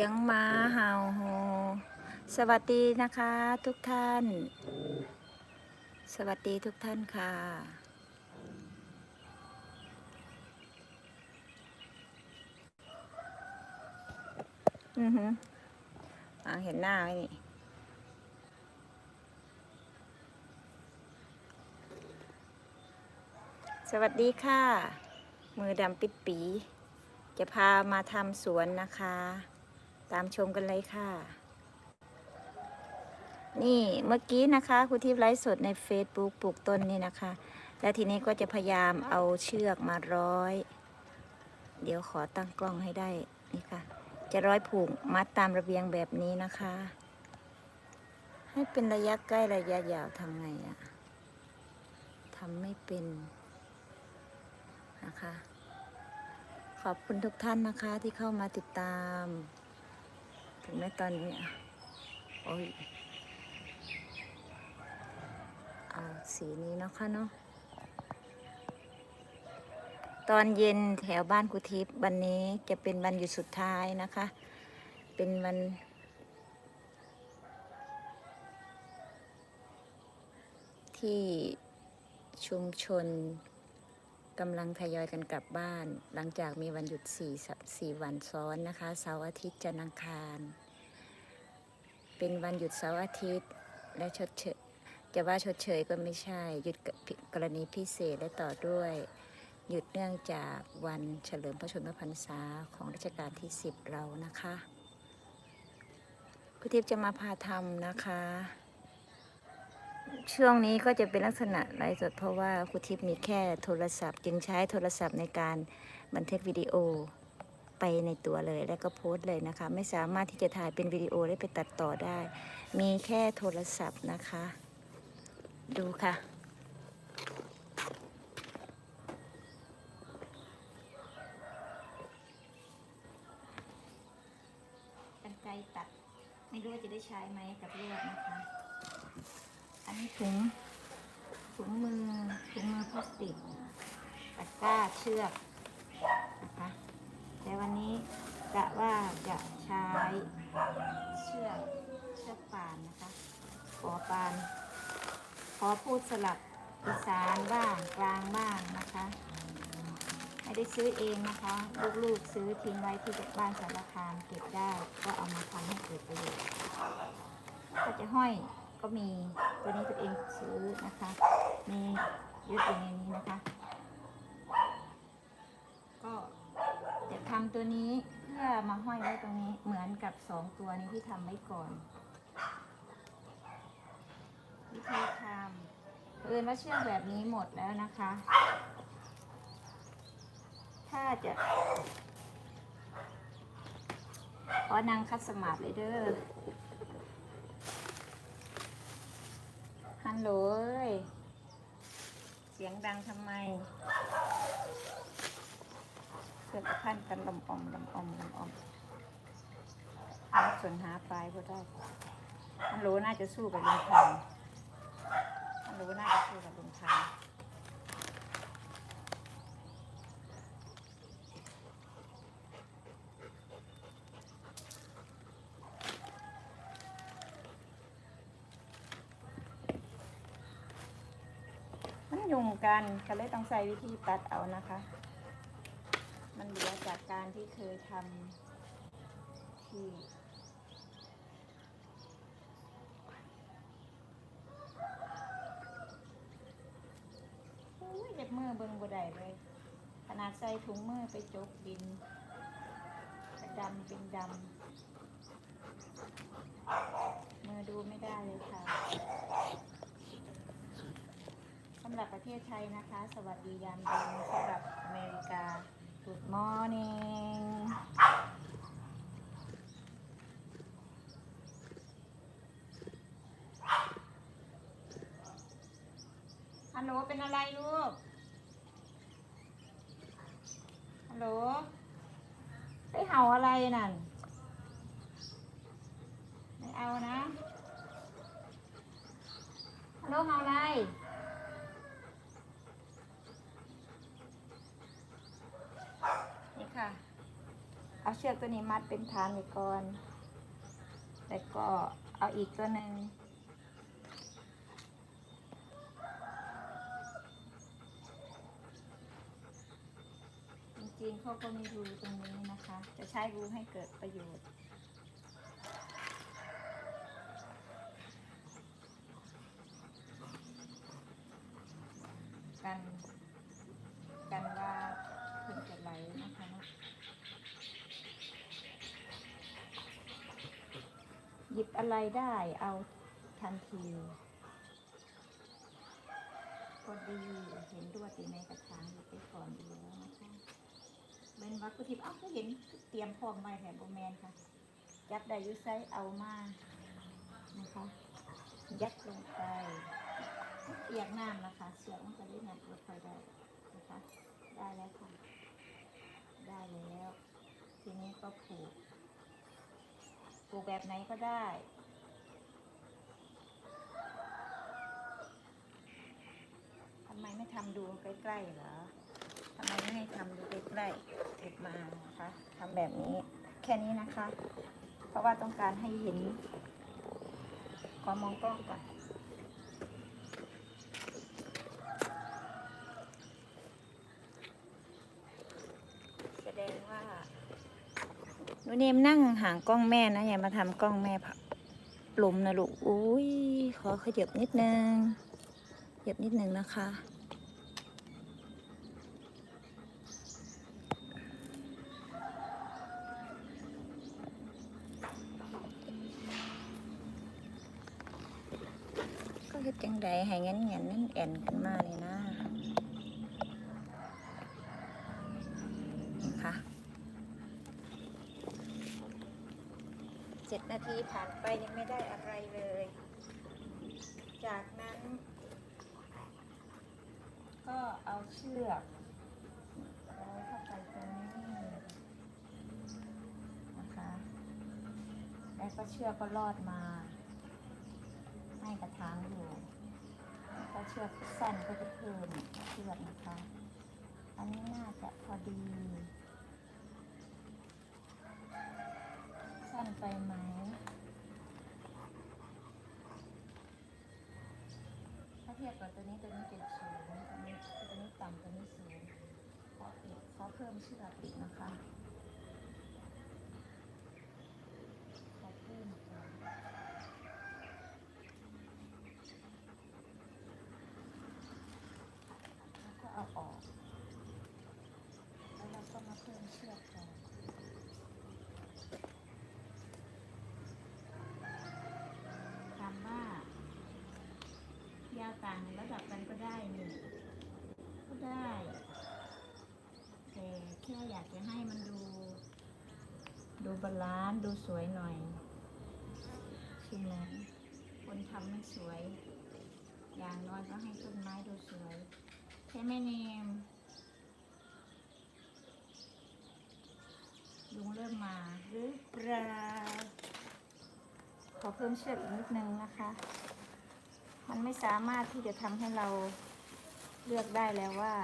สียงม้าเห่าโหสวัสดีนะคะทุกท่าน สวัสดีทุกท่านค่ะ อือหืออ่าเห็นหน้าไหมนี่สวัสดีค่ะ มือดำปิดปี จะพามาทำสวนนะคะ ตามชมกันเลยค่ะ นี่เมื่อกี้นะคะครูทิพย์ไลฟ์สดใน Facebook ปลูกต้นนี่นะคะ และทีนี้ก็จะพยายามเอาเชือกมาร้อย เดี๋ยวขอตั้งกล้องให้ได้นี่ค่ะ จะร้อยผูกมัดตามระเบียงแบบนี้นะคะ ให้เป็นระยะใกล้ระยะยาวทำไงอะทำไม่เป็นนะคะ ขอบคุณทุกท่านนะคะที่เข้ามาติดตาม ถึงแม้ตอนนี้โอ้ยเอาสีนี้เนาะค่ะเนาะตอนเย็นแถวบ้านกุทิพย์วันนี้จะเป็นวันหยุดสุดท้ายนะคะ เป็นวันที่ชุมชน กำลังทยอยกันกลับบ้าน หลังจากมีวันหยุด4สี่วันซ้อนนะคะเสาร์อาทิตย์จันทร์อังคาร เป็นวันหยุดเสาร์อาทิตย์และชดเชยจะว่าชดเชยก็ไม่ใช่ หยุดกรณีพิเศษและต่อด้วย หยุดเนื่องจากวันเฉลิมพระชนมพรรษาของรัชกาลที่ 10 เรานะคะคุณทิพย์จะมาพาทำนะคะ ช่วงนี้ก็จะเป็นลักษณะไลฟ์สดเพราะว่าครูทิพย์มีแค่โทรศัพท์ จึงใช้โทรศัพท์ในการบันทึกวิดีโอไปในตัวเลยแล้วก็โพสต์เลยนะคะ ไม่สามารถที่จะถ่ายเป็นวิดีโอได้ไปตัดต่อได้ มีแค่โทรศัพท์นะคะ ดูค่ะ กันไกตัด ไม่รู้ว่าจะได้ใช้ไหมกับเลือดนะคะ อันนี้ถุงถุงมือถุงมือพลาสติกตะกร้าเชือกนะคะแต่วันนี้กะว่าจะใช้เชือกเชือกป่านนะคะขอปานขอพูดสลับอีสานบ้างกลางบ้างนะคะไม่ได้ซื้อเองนะคะลูกๆซื้อทิ้งไว้ที่บ้านสารคามเก็บได้ก็เอามาทำให้เกิดประโยชน์ถ้าจะห้อย ก็มีตัวนี้ตัวเองซื้อนะคะ มียึดอยู่ในนี้นะคะ ก็จะทำตัวนี้เพื่อมาห้อยไว้ตรงนี้เหมือนกับสองตัวนี้ที่ทำไว้ก่อนวิธีทำเอินว่าเชือกแบบนี้หมดแล้วนะคะ ถ้าจะขอนางคัดสมาธิเลยเด้อ ฮัลโหลเอ้ยเสียงดังทำไมเกิดพันกันลำออมลำออมลำออมส่วนหาปลายก็ได้ฮัลโหลน่าจะสู้กับลุงทางฮัลโหลน่าจะสู้กับลุงทาง ยุงกันก็เลยต้องใช้วิธีตัดเอานะคะ มันเหลือจากการที่เคยทำที่อุ้ยเด็บมือเบิ่งบ่ได้เลย ขนาดใส่ถุงมือไปจกดินกระดำเป็นดำมือดูไม่ได้เลยค่ะำหรับประเทศไทยนะคะ สวัสดียามเย็นสำหรับอเมริกา Good morning ฮัลโหลเป็นอะไรลูก ฮัลโหล ไปเห่าอะไรนั่น ไม่เอานะ ฮัลโหลเห่าอะไร นี่ค่ะ อ เอาเชือกตัวนี้มัดเป็นฐานไว้ก่อน แล้วก็เอาอีกตัวหนึ่งจริงๆเขาก็มีรูตรงนี้นะคะ จะใช้รูให้เกิดประโยชน์กันว่าเพิ่งจะไหลนะคะเนาะหยิบอะ ไรได้เอาทันทีพอดีเห็นด้วยอยู่ในกระถางหยิบไปก่อนดีแล้วนะคะเป็นวัตถุดิบอ้าก็เห็นเตรียมพร้อมไว้แถบโบแมนค่ะ ยัดได้ยุไซเอามานะคะ ยัดลงไปเปียกน้ำนะคะ เสือกมันจะได้หนักรถไฟได้นะคะ ได้แล้วค่ะ ได้แล้ว ทีนี้ก็ผูก ผูกแบบไหนก็ได้ำไมไม่ทำดูใกล้ๆเหรอทำไมไม่ให้ทำดูใกล้ๆถูกมานะคะทำแบบนี้แค่นี้นะคะ เพราะว่าต้องการให้เห็นขอมองกล้องก่อนแสดงว่าหนูเนมนั่งห่างกล้องแม่นะอย่ามาทำกล้องแม่พับหลุมนะลูกอุ้ยขอขยับนิดนึง ขยับนิดนึงนะคะ ก็เฮ็ดจังใดให้งั้นงั้นนั่นแอนขึ้นมาเลยนะค่ะเจ็ดนาทีผ่านไปยังไม่ได้อะไรเลย จากนั้น ก็ เอาเชือกร้อยเข้าไปตรงนี้นะคะ แล้วก็เชือกก็ลอดมาให้กระถางอยู่ถ้าเชือกสั้นก็จะเพิ่มเชือกนะคะ อันนี้น่าจะพอดี สั้นไปไหมถ้าเทียบกับตัวนี้ตัวนี้จะสูง ต่ำตัวนี้สูงขออีกขอเพิ่มเชือกอีกนะคะขอเพิ่มก่อนแล้วก็เอาออก แล้วเราก็มาเพิ่มเชือกก่อน ถามว่ายาวต่างระดับกันก็ได้นี่ก็ได้ แต่แค่อยากจะให้มันดู ดู บาลานดูสวยหน่อยใช่ไหมคนทำไม่สวย อย่างน้อยก็ให้ต้นไม้ดูสวยใช่ไหมเนมลุงเริ่มมาหรือเปล่าขอเพิ่มเชือกอีกนิดนึงนะคะ มันไม่สามารถที่จะทำให้เราเลือกได้แล้วว่า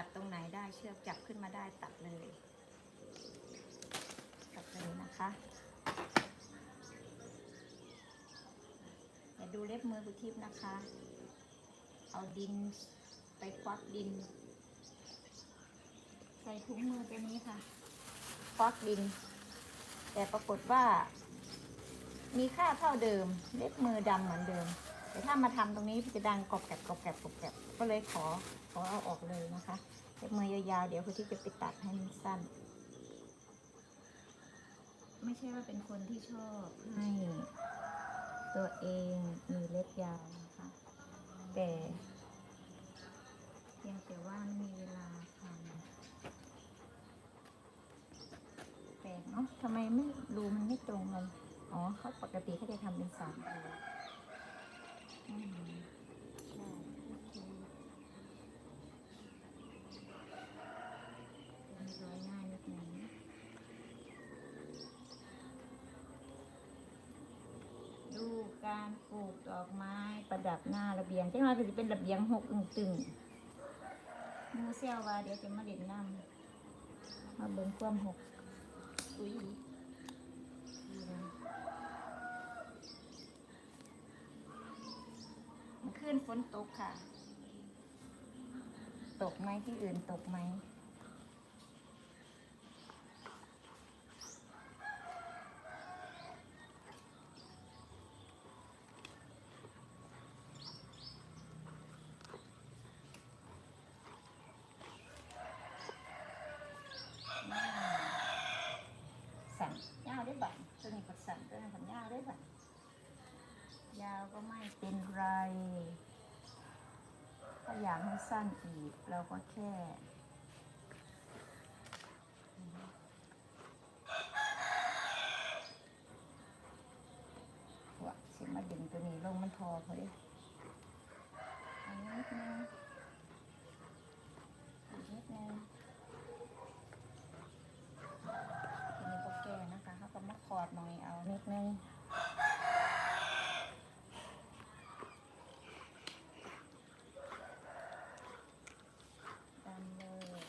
ตัดตรงไหนได้เชือกจับขึ้นมาได้ตัดเลย ตัดเลยนะคะอย่าดูเล็บมือคุทิพนะคะ เอาดินไปควักดิน ใส่ถุงมือตัวนี้ค่ะควักดิน แต่ปรากฏว่า มีค่าเท่าเดิม เล็บมือดำเหมือนเดิม แต่ถ้ามาทำตรงนี้จะดังกรอบแกรบกรอบแกรบกรอบแกรบก็เลยขอขอเอาออกเลยนะคะเล็บมือยาวๆเดี๋ยวคุณที่จะไปตัดให้มันสั้น ไม่ใช่ว่าเป็นคนที่ชอบให้ตัวเองมีเล็บยาวนะคะ แต่เพียงแต่ว่าไม่มีเวลาทำแปลกเนาะทำไมไม่รูมันไม่ตรงกันอ๋อเขาปกติเขาจะทำเป็นสามรู ดูการปลูกดอกไม้ประดับหน้าระเบียงจังหวะก็จะเป็นระเบียงหกอึ่งตึงหมูเซลว่าเดี๋ยวจะมาเด่นน้ำมาเบิ่งความหกอุ้ยมัน ขึ้นฝนตกค่ะ ตกไหมที่อื่นตกไหม สั่นยาวได้บั่นตัวนี้ก็สั่นตัวนี้ก็ยาวได้บั่นยาวก็ไม่เป็นไร ถ้าอยากให้สั้นอีก เราก็แค่ว่าสิมาดึงตัวนี้ลงมันทอพอดีอันนี้นิดนึงอีกนิดนึงทีนี้ก็แก่นะคะเขาก็มาคอดหน่อยเอานิดนึงดันเลย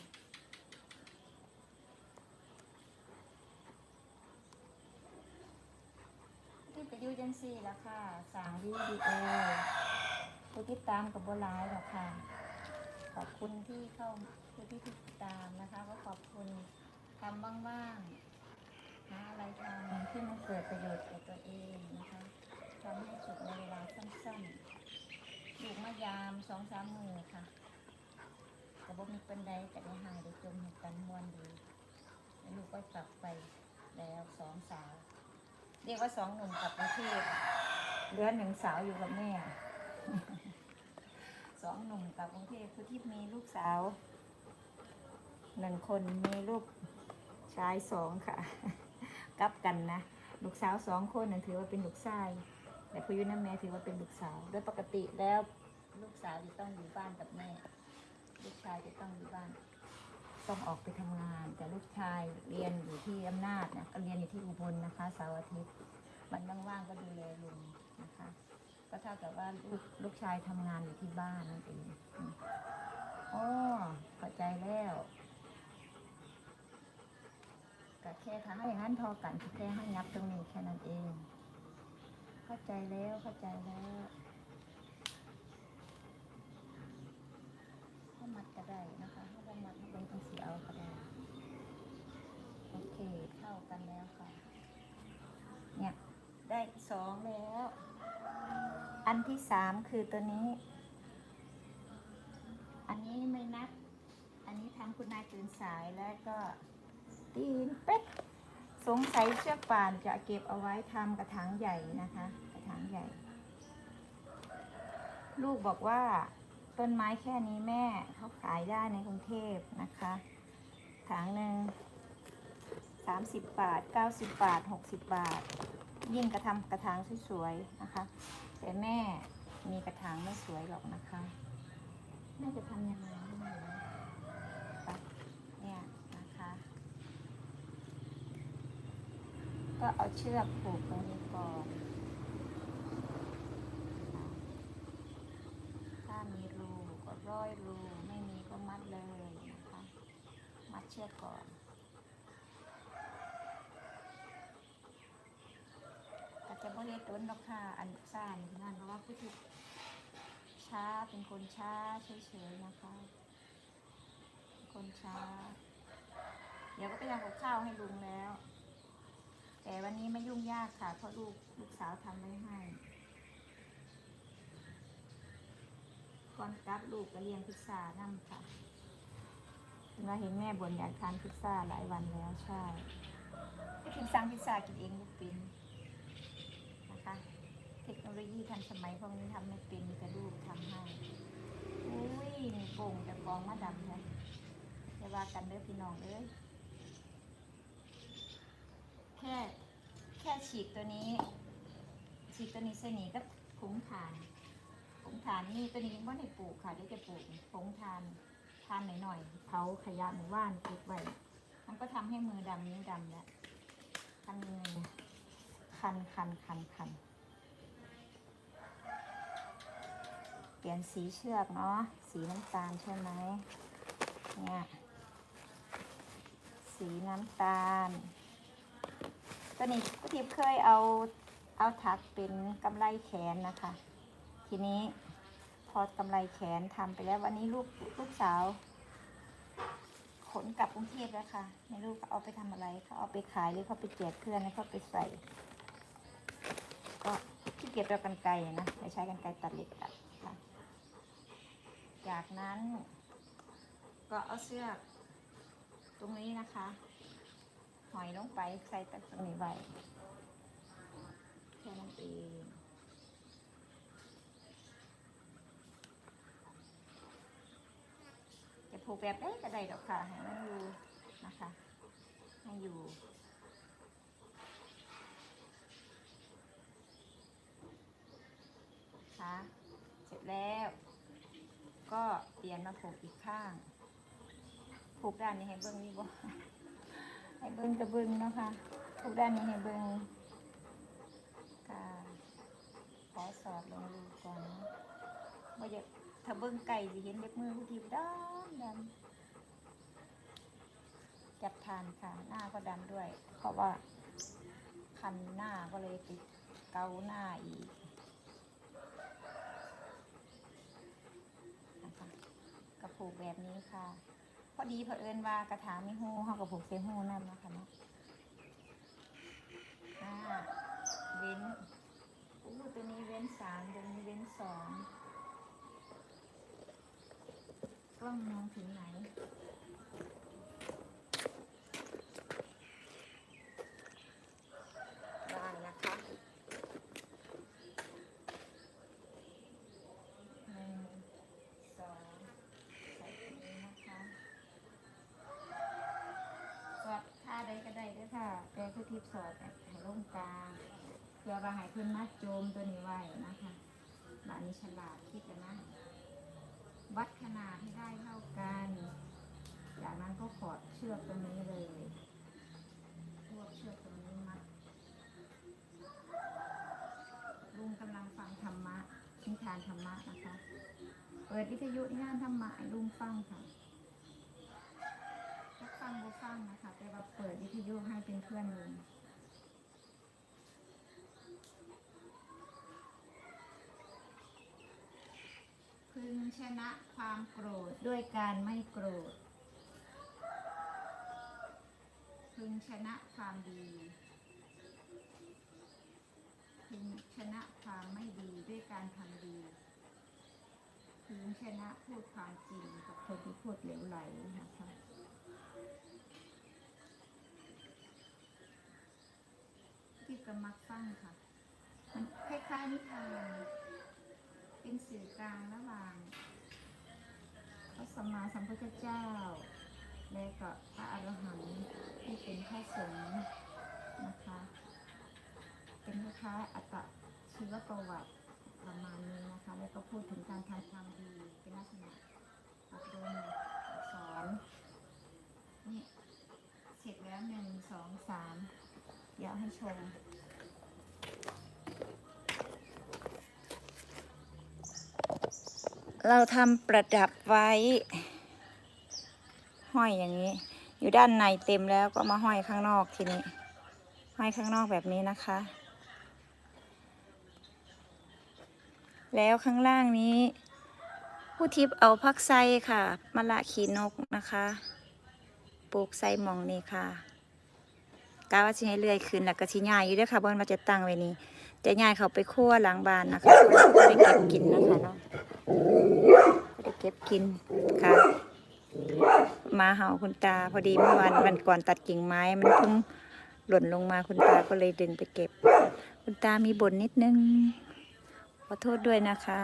ที่ไปดูจั งซี่แล้วค่ะสั่งวิดีโอผู้ที่ตามกับบลายหรอกค่ะ ขอบคุณที่เข้าผู้ที่ติดตามนะคะ ก็ขอบคุณทำว่างๆหาอะไรทำที่มันเกิดประโยชน์แก่ตัวเองนะคะทำให้สุดในเวลาสั้นๆลูกมายามสองสามมือค่ะแต่บ่มีปันใดแต่ได้หายได้จมเหตุกันมวนดีแล้วลูกก็กลับไปแล้วสองสาว เรียกว่าสองหนุ่มกลับกรุงเทพเหลือหนึ่งสาวอยู่กับแม่ สองหนุ่มกลับกรุงเทพคือที่มีลูกสาวหนึ่งคนมีลูกชายสองค่ะ กลับกันนะ ลูกสาวสองคนนั่นถือว่าเป็นลูกชาย แต่พยุน้าแม่ถือว่าเป็นลูกสาว โดยปกติแล้วลูกสาวจะต้องอยู่บ้านกับแม่ ลูกชายจะต้องอยู่บ้าน ต้องออกไปทำงาน แต่ลูกชายเรียนอยู่ที่อำนาจนะก็เรียนอยู่ที่อุบลนะคะเสาร์อาทิตย์วันว่างๆก็ดูแลลุงนะคะ ก็เท่ากับว่าลูกลูกชายทำงานอยู่ที่บ้านนั่นเองอ๋อเข้าใจแล้วก็แค่ทำให้อย่างนั้นพอกันแค่ให้นับตรงนี้แค่นั้นเอง เข้าใจแล้วเข้าใจแล้วถ้ามัดก็ได้นะคะถ้าบ่มัดเป็นต้องสีเอาก็ได้ โอเคเข้ากันแล้วค่ะ เนี่ย ได้สองแล้ว อันที่สามคือตัวนี้ อันนี้ไม่นับ อันนี้ทำคุณนายตื่นสายแล้วก็ตีนเป็ดสงสัยเชือกป่านจะเก็บเอาไว้ทำกระถางใหญ่นะคะ กระถางใหญ่ ลูกบอกว่าต้นไม้แค่นี้แม่เขาขายได้ในกรุงเทพนะคะถางหนึ่งสามสิบบาทเก้าสิบบาทหกสิบบาท ยิ่งกระทำกระถางสวยๆนะคะ แต่แม่มีกระถางไม่สวยหรอกนะคะแม่จะทำยังไงเนี่ยนะคะ ก็เอาเชือกผูกตรงนี้ก่อนถ้ามีรูก็ร้อยรูไม่มีก็มัดเลยนะคะ มัดเชือกก่อน อาจจะไม่ได้ ต้นหรอกค่ะอันซ่านนั่นเพราะว่าผู้ที่ช้าเป็นคนช้าเฉยๆนะคะเป็นคนช้า เดี๋ยวก็ไปทำกับข้าวให้ลุงแล้ว แต่วันนี้ไม่ยุ่งยากค่ะ เพราะลูกลูกสาวทำไว้ให้ก่อนกลับลูกก็เลี้ยงพิซซ่านั่นค่ะเห็นว่าเห็นแม่บ่นอยากทานพิซซ่าหลายวันแล้วใช่พี่ทิมสั่งพิซซ่ากินเองลูกปินน ทคโนโลยีทันสมัยพวกนี้ทำไม่เป็นมีแต่ลูกทำให้อุ้ยนี่โป่งแต่ฟองมาดำเลยจะว่ากันเด้อพี่น้องเด้อแค่แค่ฉีดตัวนี้ ฉีดตัวนี้ใส่หนีก็ผงทานผงทานนี่ตัวนี้ยังไม่ได้ปลูกค่ะเดี๋ยวจะปลูกผงทานทานหน่อยๆเผาขยะหมู่บ้านเก็บไว้มันก็ทำให้มือดำนิ้วดำแล้วทำยังไงเนี่ยคันคันคันคัน เปลี่ยนสีเชือกเนาะ สีน้ำตาลใช่ไหมเนี่ย สีน้ำตาล ตัวนี้กุทิพเคยเอาเอาถักเป็นกำไรแขนนะคะ ทีนี้พอกำไรแขนทำไปแล้ววันนี้ลูกลูกสาว ขนกลับกรุงเทพแล้วค่ะไม่รู้เขาเอาไปทำอะไรเขาเอาไปขายหรือเขาไปแจกเพื่อนแล้วเขาไปใส่ ก็ขี้เกียจเอากันไกรอะนะไม่ใช้กันไกรตัดเหล็กตัดค่ะ จากนั้น ก็เอาเสือกตรงนี้นะคะ หอยลงไปใส่ตรงนี้ไว้แค่นั้นเองจะผูกแบบได้ก็ได้ดอกค่ะให้มันอยู่นะคะให้อยู่คะเสร็จแล้ว ก็เปลี่ยนมาผูกอีกข้าง ผูกด้านนี้ให้เบิ้งนี่บ่ให้เบิ้งกระเบิ้งนะคะผูกด้านนี้ให้เบิ้งค่ะขอสอดลงดูก่อนว่าอยากถ้าเบิ้งไก่สิเห็นเล็บมือผู้ทีดำดำจับทานค่ะหน้าก็ดำด้วย เพราะว่าคันหน้าก็เลยติดเกาหน้าอีก นะคะกระผูก แบบนี้ค่ะ พอดีเผอิญว่ากระถางมีหูเขากับผูกเสียหูนั่นนะคะเนาะอ่าเว้นอู้ตัวนี้เว้นสามตัวนี้เว้นสองกล้องมองถึงไหน ได้นะคะหนึ่งสองใส่ตรงนี้นะคะสอดท่าใดก็ได้เด้วยค่ะ แต่คือทิพย์สอดแบบให้ลงกลาง เพื่อว่าให้เพื่อนมัดโจมตัวนี้ไว้นะคะบานนี้ฉลาดคิดแล้วนะ วัดขนาดให้ได้เท่ากัน จากนั้นก็ขอดเชือกตรงนี้เลยรวบเชือกตรงนี้มัดลุงกำลังฟังธรรมะนิทานธรรมะนะคะ เปิดวิทยุนิทานธรรมะลุงฟังค่ะฟังบ่ฟังนะคะแต่ว่าเปิดวิทยุให้เป็นเพื่อนลุง พึงชนะความโกรธด้วยการไม่โกรธ พึงชนะความดี พึงชนะความไม่ดีด้วยการทำดี พึงชนะพูดความจริงกับคนที่พูดเหลวไหลนะคะที่กำมักฟังค่ะ มันคล้ายๆนิทาน เป็นสื่อกลางระหว่างพระสัมมาสัมพุทธเจ้า และก็พระอรหันต์ที่เป็นพระสงฆ์นะคะ เป็นคล้ายๆอัตชีวประวัติประมาณนี้นะคะ แล้วก็พูดถึงการทำความดีเป็นลักษณะอบรมสอนนี่เสร็จแล้วหนึ่งสองสามเดี๋ยวให้ชม เราทำประดับไว้ ห้อยอย่างนี้ อยู่ด้านในเต็มแล้วก็มาห้อยข้างนอกทีนี้ ห้อยข้างนอกแบบนี้นะคะ แล้วข้างล่างนี้ ผู้ทิพย์เอาพักไซค่ะมะละขีนกนะคะ ปลูกไซมองนี่ค่ะกาว่าสิให้เลื่อยขึ้นแล้วก็สิย่ายอยู่ด้วยค่ะบอนมาจะตั้งไว้นี่จะย่ายเขาไปคั่วหลังบานนะคะไปเก็บกินนะคะเนาะ ไปเก็บกินค่ะ มาเห่าคุณตาพอดีเมื่อวันวันก่อนตัดกิ่งไม้มันเพิ่งหล่นลงมาคุณตาก็เลยดึงไปเก็บ คุณตามีบ่นนิดนึง ขอโทษด้วยนะคะ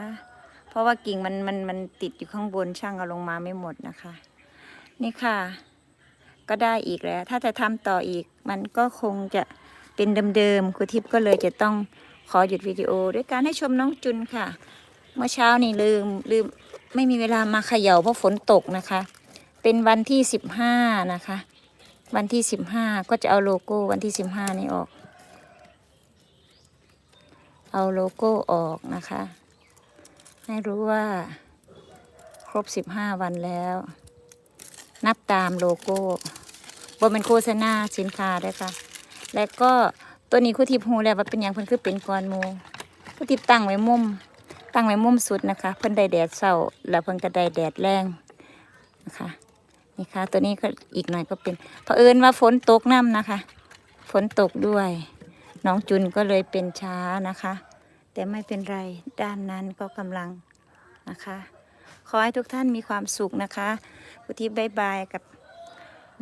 เพราะว่ากิ่งมันมันมันติดอยู่ข้างบนช่างเอาลงมาไม่หมดนะคะ นี่ค่ะ ก็ได้อีกแล้ว ถ้าจะทำต่ออีก มันก็คงจะเป็นเดิมๆครูทิพย์ก็เลยจะต้องขอหยุดวิดีโอ ด้วยการให้ชมน้องจุนค่ะ เมื่อเช้านี่ลืมลืมไม่มีเวลามาเขย่าเพราะฝนตกนะคะ เป็นวันที่สิบห้านะคะ วันที่สิบห้าก็จะเอาโลโก้วันที่สิบห้านี้ออก เอาโลโก้ออกนะคะ ให้รู้ว่า ครบสิบห้าวันแล้ว นับตามโลโก้บ่เป็นโฆษณาสินค้าด้วยค่ะ แล้วก็ตัวนี้ครูทิพย์ฮูแล้วว่าเป็นหยังเพิ่นคือเป็นก้อนมูครูทิพย์ตั้งไว้มุม ตั้งไว้มุมสุดนะคะ เพิ่นได้แดดเช้าแล้วเพิ่นก็ได้แดดแรงนะคะนี่ค่ะ ตัวนี้ก็อีกหน่อยก็เป็นเผอิญว่าฝนตกน้ำนะคะ ฝนตกด้วย น้องจุนก็เลยเป็นช้านะคะ แต่ไม่เป็นไรด้านนั้นก็กำลังนะคะ ขอให้ทุกท่านมีความสุขนะคะพุทิพย์บายบายกับ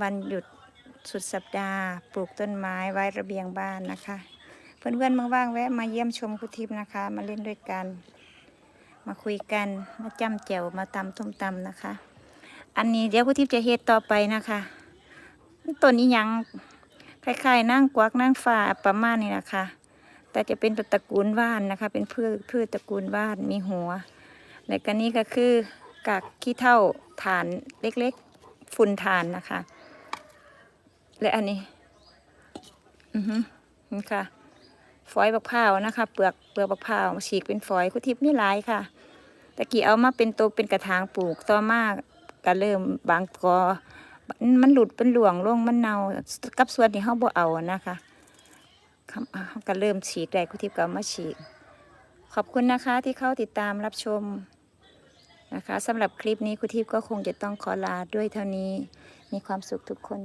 วันหยุดสุดสัปดาห์ ปลูกต้นไม้ไว้ระเบียงบ้านนะคะ เพื่อนๆว่างๆแวะมาเยี่ยมชมคุทิพย์นะคะ มาเล่นด้วยกัน มาคุยกันมาจ้ำแจ่วมาตำต้มตำนะคะ อันนี้เดี๋ยวคุทิพย์จะเฮ็ดต่อไปนะคะต้นนี้ยังคล้ายๆนั่งกวักนั่งฝ่าประมาณนี้นะคะ แต่จะเป็นตระกูลว่านนะคะ เป็นพืชพืชตระกูลว่านมีหัวและก็นี่ก็คือกากขี้เท่าฐานเล็กๆ ฝุ่นฐานนะคะ และอันนี้ อือฮึนี่ค่ะ ฝอยบักพร้าวนะคะ เปลือกเปลือกบักพร้าวฉีกเป็นฝอยคุทิพย์นี่หลายค่ะ ตะกี้เอามาเป็นตัวเป็นกระถางปลูกต่อมากก็เริ่มบางกอมันหลุดเป็นหลวงลงมันเนากับส่วนที่เขาบ่เอานะคะครับอ่าเขาก็เริ่มฉีกได้คุทิพย์ก็มาฉีก ขอบคุณนะคะที่เข้าติดตามรับชมนะคะสำหรับคลิปนี้คุทิพย์ก็คงจะต้องขอลาด้วยเท่านี้ มีความสุขทุกคน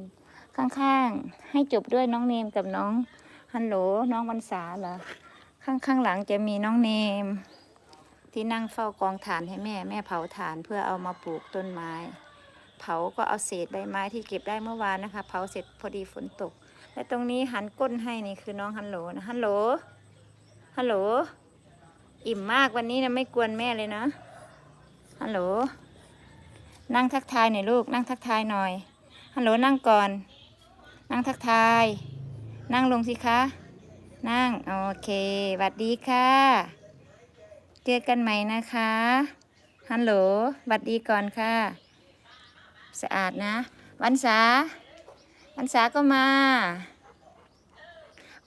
ข้างๆ ให้จบด้วยน้องเนมกับน้องฮัลโหลน้องวันษาเหรอข้างข้างหลังจะมีน้องเนม ที่นั่งเฝ้ากองถ่านให้แม่ แม่เผาถ่านเพื่อเอามาปลูกต้นไม้ เผาก็เอาเศษใบไม้ที่เก็บได้เมื่อวานนะคะ เผาเสร็จพอดีฝนตก และตรงนี้หันก้นให้นี่คือน้องฮัลโหลนะฮัลโหลฮัลโหลอิ่มมากวันนี้นะไม่กวนแม่เลยนะฮัลโหลนั่งทักทายหน่อยลูก นั่งทักทายหน่อยฮัลโหลนั่งก่อน นั่งทักทาย นั่งลงสิคะ นั่ง โอเคสวัสดีค่ะ เจอกันใหม่นะคะ ฮัลโหลสวัสดีก่อนค่ะ สะอาดนะ วันษาวันษาก็มา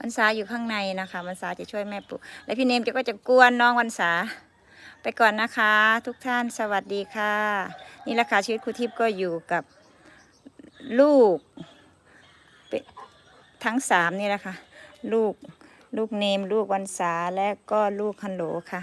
วันษาอยู่ข้างในนะคะ วันษาจะช่วยแม่ปลูก และพี่เนมจะก็จะกวนน้องวันษาไปก่อนนะคะ ทุกท่านสวัสดีค่ะ นี่แหละค่ะชีวิตครูทิพย์ก็อยู่กับลูกทั้งสามนี่แหละค่ะ ลูกลูกเนม ลูกวันษาและก็ลูกฮันโหลค่ะ